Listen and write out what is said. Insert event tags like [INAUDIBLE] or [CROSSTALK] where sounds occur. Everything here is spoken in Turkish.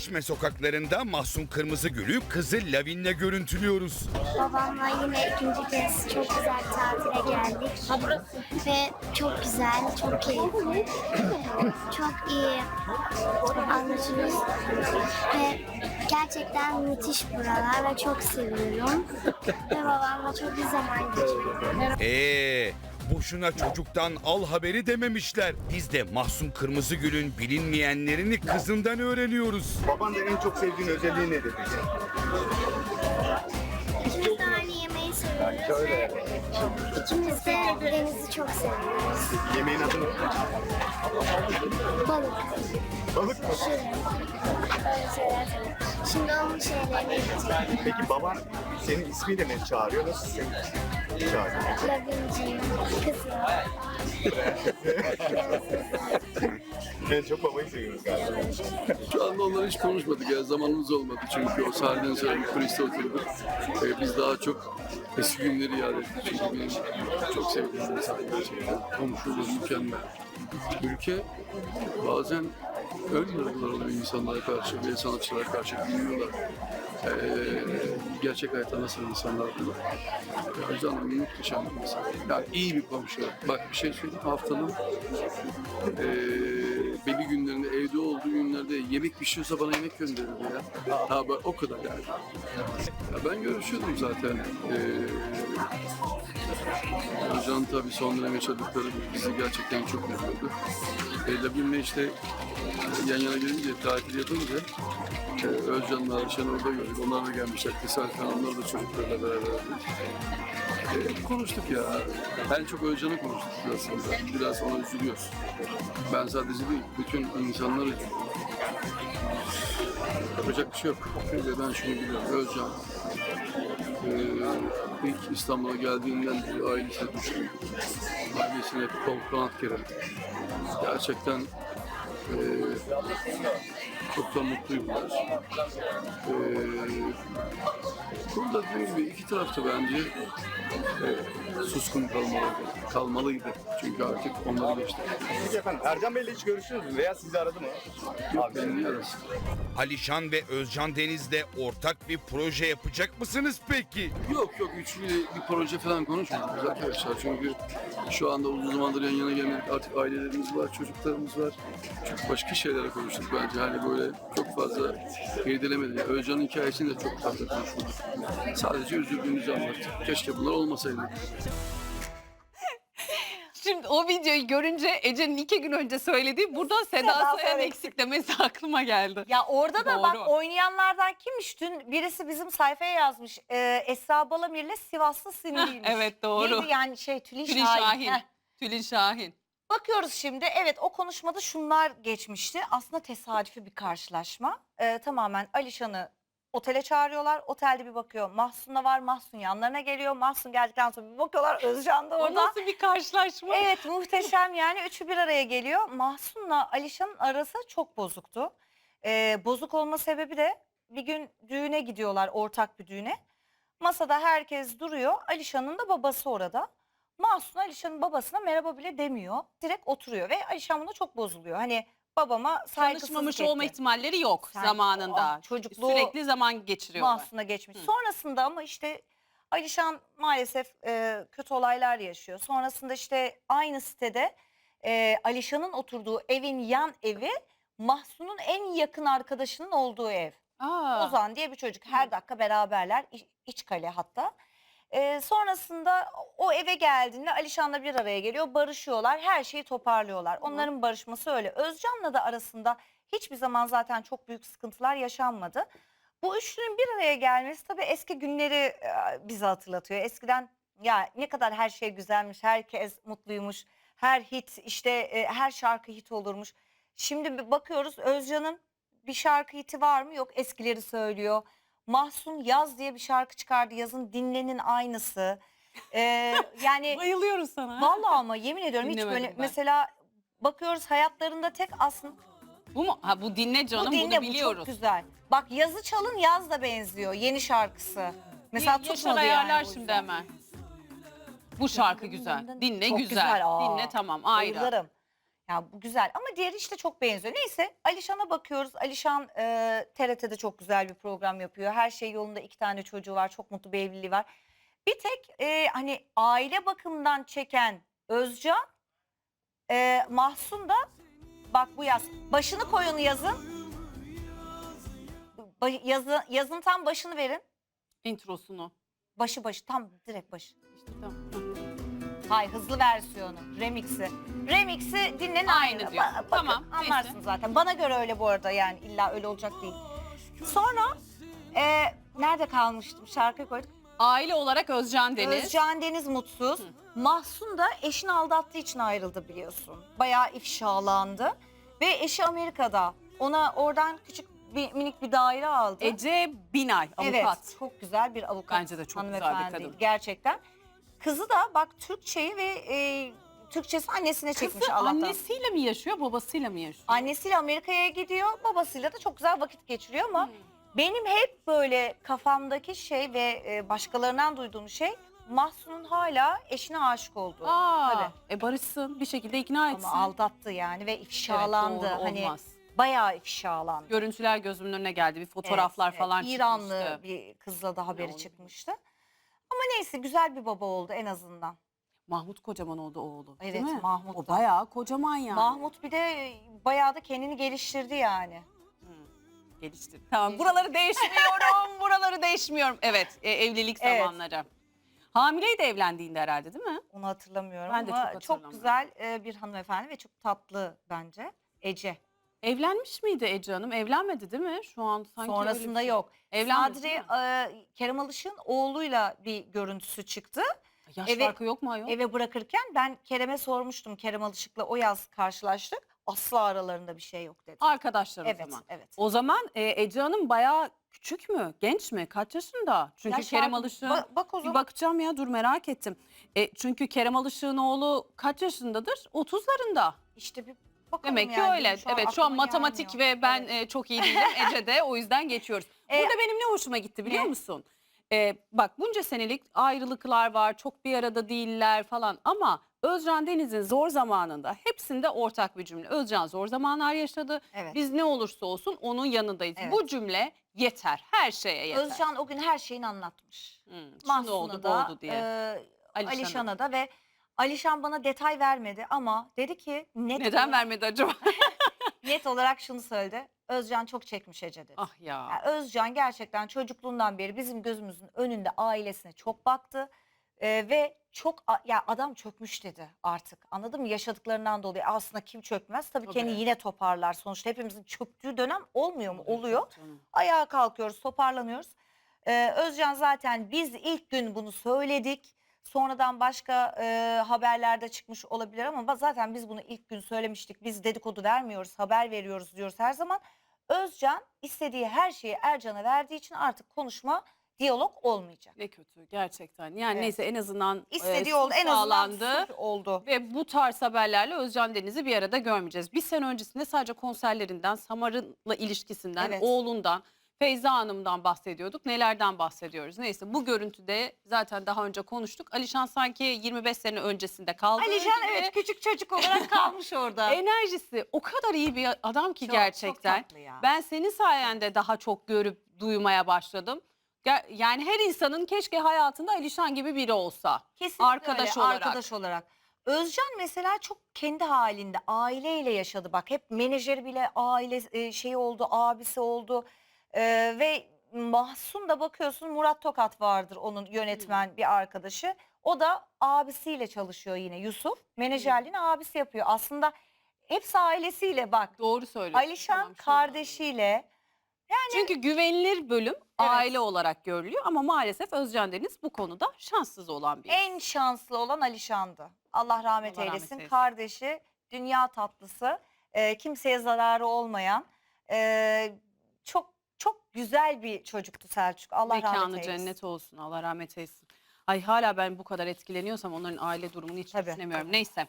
Çeşme sokaklarında Mahsun Kırmızıgül'ü kızı Lavin'le görüntülüyoruz. Babamla yine ikinci kez çok güzel tatile geldik. Ve çok güzel, çok keyifli. çok iyi anlaşıyoruz. Ve gerçekten müthiş buralar ve çok seviyorum. ve babamla çok iyi zaman geçirdim. Eee boşuna çocuktan al haberi dememişler. Biz de Mahsun Kırmızıgül'ün bilinmeyenlerini kızından öğreniyoruz. Baban da en çok sevdiğin özelliği nedir peki? Aynı yemeği seviyoruz ve ikimiz de denizi çok seviyoruz. Yemeğin adı ne? Balık. Balık mı? Şirin. Öyle şeyler seviyorum. Şimdi onun şeylerini yiyeceğim. Peki baban senin ismiyle mi çağırıyor? Nasıl seni çağırıyor? Lavinciğim, kızım. En çok babayı seviyoruz galiba. Şu anda onları hiç konuşmadık ya zamanımız olmadı çünkü o sahiden sonra bir kuliste oturduk. Ee, biz daha çok eski günleri yad ettik çünkü benim çok sevdiğim insan gerçekten. Komşuluğu mükemmel. Ülke bazen ön yargılar oluyor insanlara karşı ve sanatçılara karşı bilmiyorlar. Ee, gerçek hayatta nasıl insanlar bunlar. Özcan Hanım muhteşem bir insan. Yani iyi bir komşu. Bak bir şey söyleyeyim haftanın ee, belli günlerinde evde olduğu günlerde yemek pişiyorsa bana yemek gönderirdi ya. Ha o kadar yani. Ya ben görüşüyordum zaten. Ee, Hocam tabii son dönem yaşadıkları bizi gerçekten çok üzüyordu. E, Labim'le işte yan yana gelince, tatil yapınca e, Özcan'la Arşan orada gördük. Onlar da gelmişler. Tesadüfen onlar da çocuklarla beraber. E, konuştuk ya. En çok Özcan'ı konuştuk aslında. Biraz ona üzülüyoruz. Ben sadece değil, bütün insanlar üzülüyor. Yapacak bir şey yok. Ve ben şunu biliyorum. Özcan ee, ilk İstanbul'a geldiğinden beri ailesine düşkün. Ailesine kol kanat geren. Gerçekten ee, çok da mutluydular. Ee, burada dediğim gibi iki tarafta bence ee, suskun kalmalıydı. kalmalıydı. Çünkü artık onları geçti. Peki efendim Ercan Bey'le hiç görüştünüz mü? Veya sizi aradı mı? Yok beni arasın? Alişan ve Özcan Deniz'le ortak bir proje yapacak mısınız peki? Yok yok üçlü bir proje falan konuşmadık arkadaşlar. Çünkü şu anda uzun zamandır yan yana gelmedik. Artık ailelerimiz var, çocuklarımız var. Çok başka şeylere konuştuk bence. Hani böyle çok fazla irdelemedik. Özcan'ın hikayesini de çok fazla konuşmadık. Sadece üzüldüğümüzü anlattık. Keşke bunlar olmasaydı. [LAUGHS] Şimdi o videoyu görünce Ece'nin iki gün önce söylediği buradan Seda, Seda Sayan Sayan eksik demesi aklıma geldi. Ya orada da Doğru. bak oynayanlardan kimmiş? Dün birisi bizim sayfaya yazmış. Ee, Esra Balamir'le Sivaslı Sinirliymiş. [LAUGHS] evet, doğru. Neydi yani şey Tülin, Tülin Şahin. Şahin. Heh. Tülin Şahin. Bakıyoruz şimdi evet o konuşmada şunlar geçmişti. Aslında tesadüfi bir karşılaşma. Ee, tamamen Alişan'ı otele çağırıyorlar. Otelde bir bakıyor Mahsun da var. Mahsun yanlarına geliyor. Mahsun geldikten sonra bir bakıyorlar Özcan da O orada. nasıl bir karşılaşma? Evet muhteşem yani üçü bir araya geliyor. Mahsun'la Alişan'ın arası çok bozuktu. Ee, bozuk olma sebebi de bir gün düğüne gidiyorlar ortak bir düğüne. Masada herkes duruyor. Alişan'ın da babası orada. Mahsun Alişan'ın babasına merhaba bile demiyor. Direkt oturuyor ve Alişan buna çok bozuluyor. Hani babama saygısızlık Tanışmamış etti. olma ihtimalleri yok Sen- zamanında. Ah, çocukluğu- Sürekli zaman geçiriyorlar. Mahsun'a geçmiş. Sonrasında ama işte Alişan maalesef e, kötü olaylar yaşıyor. Sonrasında işte aynı sitede e, Alişan'ın oturduğu evin yan evi Mahsun'un en yakın arkadaşının olduğu ev. Aa, Ozan diye bir çocuk. Her dakika beraberler. İ- iç kale hatta. E, sonrasında o eve geldiğinde Alişan'la bir araya geliyor. Barışıyorlar. Her şeyi toparlıyorlar. Onların barışması öyle. Özcan'la da arasında hiçbir zaman zaten çok büyük sıkıntılar yaşanmadı. Bu üçlünün bir araya gelmesi tabii eski günleri e, bize hatırlatıyor. Eskiden ya ne kadar her şey güzelmiş, herkes mutluymuş, her hit işte e, her şarkı hit olurmuş. Şimdi bir bakıyoruz Özcan'ın bir şarkı hiti var mı? Yok eskileri söylüyor. Mahsun Yaz diye bir şarkı çıkardı. Yazın dinlenin aynısı. [LAUGHS] Ee, yani bayılıyoruz sana. vallahi ama yemin ediyorum hiç Dinlemedim böyle ben. mesela bakıyoruz hayatlarında tek aslında Bu mu? Ha bu dinle canım bu dinle bunu bu biliyoruz. çok güzel. Bak yazı çalın yaz da benziyor yeni şarkısı. Mesela Yaşar tutmadı ayarlar yani. şimdi hemen. Bu şarkı güzel. Dinle Çok güzel. Aa, Dinle tamam ayrı. Bayılırım. Ya bu güzel ama diğeri işte çok benziyor. Neyse Alişan'a bakıyoruz. Alişan e, TRT'de çok güzel bir program yapıyor. Her şey yolunda iki tane çocuğu var. Çok mutlu bir evliliği var. Bir tek e, hani aile bakımından çeken Özcan, e, Mahsun da bak bu yaz. Başını koyun yazın. Ba- yazı, yazın tam başını verin. Introsunu. Başı başı tam direkt başı. İşte tamam. Hı. Hay hızlı versiyonu, remix'i. Remix'i dinlenin Aynı aynı. diyor. Ba- bakın, Tamam, neyse. Anlarsın zaten. Bana göre öyle bu arada yani illa öyle olacak değil. Sonra e, nerede kalmıştım? Şarkı koyduk. Aile olarak Özcan Deniz. Özcan Deniz mutsuz. Mahsun da eşini aldattığı için ayrıldı biliyorsun. Bayağı ifşalandı. Ve eşi Amerika'da. Ona oradan küçük bir minik bir daire aldı. Ece Binay avukat. Evet, çok güzel bir avukat. Bence de çok güzel bir hanımefendi. kadın. Gerçekten. Kızı da bak Türkçeyi ve e, Türkçesi annesine çekmiş Kızı Allah'tan. annesiyle mi yaşıyor babasıyla mı yaşıyor? Annesiyle Amerika'ya gidiyor, babasıyla da çok güzel vakit geçiriyor ama Hmm. benim hep böyle kafamdaki şey ve e, başkalarından duyduğum şey Mahsun'un hala eşine aşık olduğu. Aa, Tabii. e barışsın bir şekilde ikna etsin. Ama aldattı yani ve ifşalandı. Evet, doğru, hani olmaz. bayağı ifşalandı. Görüntüler gözümün önüne geldi. Bir fotoğraflar Evet, falan evet. İranlı çıkmıştı. bir kızla da haberi onu çıkmıştı. Ama neyse güzel bir baba oldu en azından. Mahmut kocaman oldu oğlu. Evet, değil mi? Mahmut O da. bayağı kocaman yani. Mahmut bir de bayağı da kendini geliştirdi yani. Gelişti. Tamam buraları değişmiyorum. [LAUGHS] buraları değişmiyorum. Evet e, evlilik Evet. zamanları. Hamileydi evlendiğinde herhalde değil mi? Onu hatırlamıyorum Ben de ama çok çok, hatırlamıyorum. güzel e, bir hanımefendi ve çok tatlı bence. Ece. Evlenmiş miydi Ece Hanım? Evlenmedi değil mi? Şu an sanki öyle Sonrasında bir şey. yok. Evlenmedi Sadri değil mi? e, Kerem Alış'ın oğluyla bir görüntüsü çıktı. Yaş eve- farkı yok mu ayol? Eve bırakırken ben Kerem'e sormuştum. Kerem Alışık'la o yaz karşılaştık. Asla aralarında bir şey yok dedi. Arkadaşlar o evet, zaman. evet. O zaman e, Ece Hanım bayağı küçük mü? Genç mi? Kaç yaşında? Çünkü Ya Kerem şarkı- Alışık'ın... Ba- bak o Bir zaman. bakacağım ya dur merak ettim. E, çünkü Kerem Alışık'ın oğlu kaç yaşındadır? 30'larında. İşte bir bakalım Demek ki yani. öyle. Benim evet şu an matematik gelmiyor. ve ben Evet. e, çok iyi değilim. Ece de o yüzden geçiyoruz. [LAUGHS] E, Burada benim ne hoşuma gitti biliyor ne? musun? E, bak bunca senelik ayrılıklar var. Çok bir arada değiller falan ama Özcan Deniz'in zor zamanında hepsinde ortak bir cümle. Özcan zor zamanlar yaşadı. Evet. Biz ne olursa olsun onun yanındayız. Evet. Bu cümle yeter. Her şeye yeter. Özcan o gün her şeyini anlatmış. Hmm, Mahsun'a oldu da, oldu diye. e. Alişan'a da ve Alişan bana detay vermedi ama dedi ki net Neden vermedi acaba? [LAUGHS] net olarak şunu söyledi. Özcan çok çekmiş Ece dedi. ah ya. Yani Özcan gerçekten çocukluğundan beri bizim gözümüzün önünde ailesine çok baktı. Ee, ve çok a- ya adam çökmüş dedi artık. Anladın mı? Yaşadıklarından dolayı aslında kim çökmez? Tabii Tabii. kendini yine toparlar. Sonuçta hepimizin çöktüğü dönem olmuyor mu? Oluyor. Canım. Ayağa kalkıyoruz, toparlanıyoruz. Ee, Özcan zaten biz ilk gün bunu söyledik. Sonradan başka e, haberlerde çıkmış olabilir ama zaten biz bunu ilk gün söylemiştik. Biz dedikodu vermiyoruz, haber veriyoruz diyoruz her zaman. Özcan istediği her şeyi Ercan'a verdiği için artık konuşma, diyalog olmayacak. Ne kötü gerçekten. Yani Evet. neyse en azından e, İstediği sulh oldu en azından oldu. Ve bu tarz haberlerle Özcan Deniz'i bir arada görmeyeceğiz. Bir sene öncesinde sadece konserlerinden, Samar'ınla ilişkisinden, Evet. oğlundan, Feyza Hanım'dan bahsediyorduk. Nelerden bahsediyoruz? Neyse bu görüntüde zaten daha önce konuştuk. Alişan sanki 25 sene öncesinde kaldı. Alişan evet küçük çocuk olarak [LAUGHS] kalmış orada. Enerjisi o kadar iyi bir adam ki Çok- gerçekten. Çok tatlı ya. Ben senin sayende daha çok görüp duymaya başladım. Ger- Yani her insanın keşke hayatında Alişan gibi biri olsa. Kesinlikle Arkadaş öyle, olarak. Arkadaş olarak. Özcan mesela çok kendi halinde aileyle yaşadı bak. Hep menajeri bile aile e, şeyi oldu, abisi oldu. Ee, ve Mahsun da bakıyorsun Murat Tokat vardır onun yönetmen bir arkadaşı. O da abisiyle çalışıyor yine Yusuf. Menajerliğini abisi yapıyor. Aslında hepsi ailesiyle bak. Doğru söylüyorsun. Alişan Tamam, şu kardeşiyle Çünkü güvenilir bölüm aile olarak görülüyor ama maalesef Özcan Deniz bu konuda şanssız olan bir En şanslı olan Alişan'dı. Allah rahmet Allah rahmet eylesin. eylesin. Kardeşi, dünya tatlısı, e, kimseye zararı olmayan, e, çok çok güzel bir çocuktu Selçuk. Allah rahmet mekanı eylesin. cennet olsun. Allah rahmet eylesin. Ay hala ben bu kadar etkileniyorsam onların aile durumunu hiç Tabii, düşünemiyorum. Neyse.